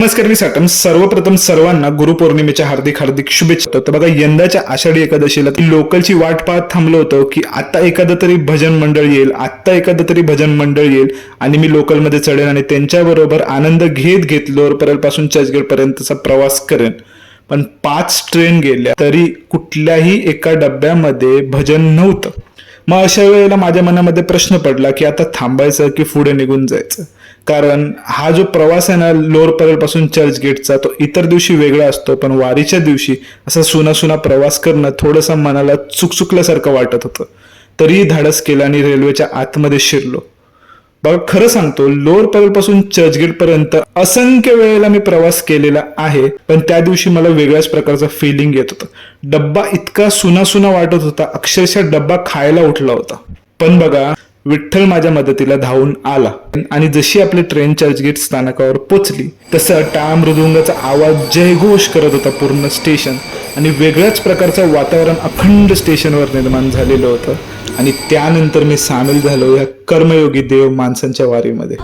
नमस्कार मी साटम सर्वप्रथम सर्वांना गुरुपौर्णिमेच्या हार्दिक हार्दिक शुभेच्छा. तर बघा यंदाच्या आषाढी एकादशीला लोकलची वाट पाहत थांबलो होतो की आता एखादं तरी भजन मंडळ येईल आता एखादं तरी भजन मंडळ येईल आणि मी लोकलमध्ये चढेन आणि त्यांच्याबरोबर आनंद घेत घेत लोअरपासून चर्चगेट पर्यंतचा प्रवास करेन. पण पाच ट्रेन गेल्या तरी कुठल्याही एका डब्यामध्ये भजन नव्हतं. मग अशा वेळेला माझ्या मनामध्ये प्रश्न पडला की आता थांबायचं की पुढे निघून जायचं? कारण हा जो प्रवास आहे ना लोअर परेल पासून चर्चगेटचा तो इतर दिवशी वेगळा असतो पण वारीच्या दिवशी असा सुना सुना प्रवास करणं थोडंसं मनाला चुकचुकल्यासारखं वाटत होतं. तरीही धाडस केलं आणि रेल्वेच्या आतमध्ये शिरलो. बघा खरं सांगतो लोअर परेल पासून चर्चगेट पर्यंत असंख्य वेळेला मी प्रवास केलेला आहे पण त्या दिवशी मला वेगळ्याच प्रकारचा फिलिंग येत होता. डब्बा इतका सुना सुना वाटत होता अक्षरशः डब्बा खायला उठला होता. पण बघा विठ्ठल माझ्या मदतीला धावून आला. आणि जशी आपली ट्रेन चर्चगेट स्थानकावर पोचली तसं टाळ मृदुंगाचा आवाज जयघोष करत होता पूर्ण स्टेशन आणि वेगळ्याच प्रकारचं वातावरण अखंड स्टेशनवर निर्माण झालेलं होतं. आणि त्यानंतर मी सामील झालो या कर्मयोगी देव माणसांच्या वारीमध्ये.